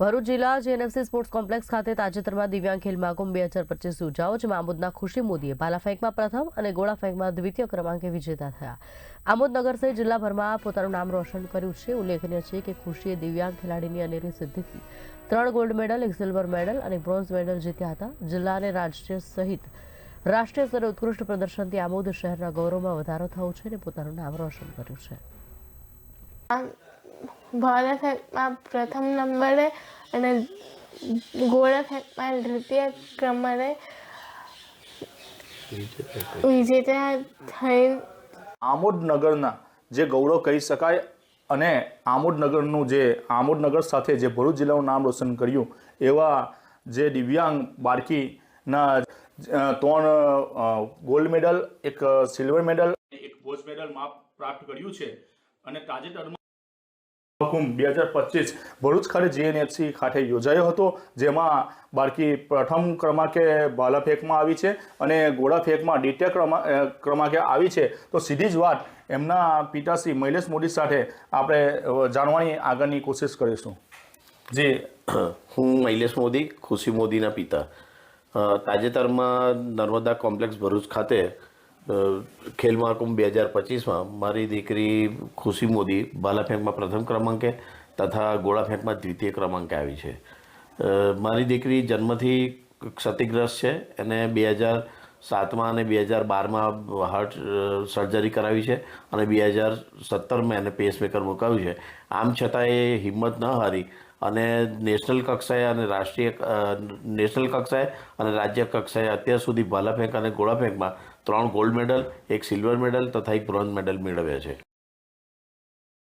ભરૂચ જિલ્લા GNFC sports complex ખાતે તાજેતરમાં દિવ્યાંગ ખેલ મહાકુંભ બે હજાર પચીસ યોજાઓ જેમાં આમોદના ખુશી મોદીએ ભાલા ફેંકમાં પ્રથમ અને ગોળા ફેંકમાં દ્વિતીય ક્રમાંકે વિજેતા થયા. આમોદ સહિત જિલ્લાભરમાં પોતાનું નામ રોશન કર્યું છે. ઉલ્લેખનીય છે કે ખુશીએ દિવ્યાંગ ખેલાડીની અનેરી સિદ્ધિથી ત્રણ ગોલ્ડ મેડલ, એક સિલ્વર મેડલ અને બ્રોન્ઝ મેડલ જીત્યા હતા. જિલ્લા અને રાજ્ય સહિત રાષ્ટ્રીય સ્તરે ઉત્કૃષ્ટ પ્રદર્શનથી આમોદ શહેરના ગૌરવમાં વધારો થયો છે અને પોતાનું નામ રોશન કર્યું છે. ભાલા ફેંકમાં પ્રથમ નંબરે અને ગોળા ફેંકમાં દ્વિતીય ક્રમે વિજેતા થઈ આમોદ નગરના જે ગૌરવ કહી શકાય અને આમોદનગરનું જે આમોદનગર સાથે જે ભરૂચ જિલ્લાનું નામ રોશન કર્યું એવા જે દિવ્યાંગ બાળકીના ત્રણ ગોલ્ડ મેડલ એક સિલ્વર મેડલ એક બ્રોન્ઝ મેડલ માપ પ્રાપ્ત કર્યું છે અને તાજેતરમાં કુંભ બે હજાર પચીસ ભરૂચ ખાતે જીએનએફસી ખાતે યોજાયો હતો, જેમાં બાળકી પ્રથમ ક્રમાંકે ભાલા ફેંકમાં આવી છે અને ગોળા ફેંકમાં દ્વિતીય ક્રમા ક્રમાંકે આવી છે. તો સીધી જ વાત એમના પિતાશ્રી મૈલેશ મોદી સાથે આપણે જાણવાની આગળની કોશિશ કરીશું. જી, હું મૈલેશ મોદી, ખુશી મોદીના પિતા. તાજેતરમાં નર્મદા કોમ્પ્લેક્સ ભરૂચ ખાતે ખેલ મહાકુંભ બે હજાર પચીસમાં મારી દીકરી ખુશી મોદી ભાલા ફેંકમાં પ્રથમ ક્રમાંકે તથા ગોળા ફેંકમાં દ્વિતીય ક્રમાંકે આવી છે. મારી દીકરી જન્મથી ક્ષતિગ્રસ્ત છે. એને બે હજાર સાતમાં અને બે હજાર બારમાં હાર્ટ સર્જરી કરાવી છે અને બે હજાર સત્તરમાં એને પેસમેકર મુકાવ્યું છે. આમ છતાં એ હિંમત ન હારી અને નેશનલ કક્ષાએ અને રાષ્ટ્રીય નેશનલ કક્ષાએ અને રાજ્ય કક્ષાએ અત્યાર સુધી ભાલા ફેંક અને ગોળા ફેંકમાં ત્રણ ગોલ્ડ મેડલ એક સિલ્વર મેડલ તથા એક બ્રોન્ઝ મેડલ મેળવ્યા છે.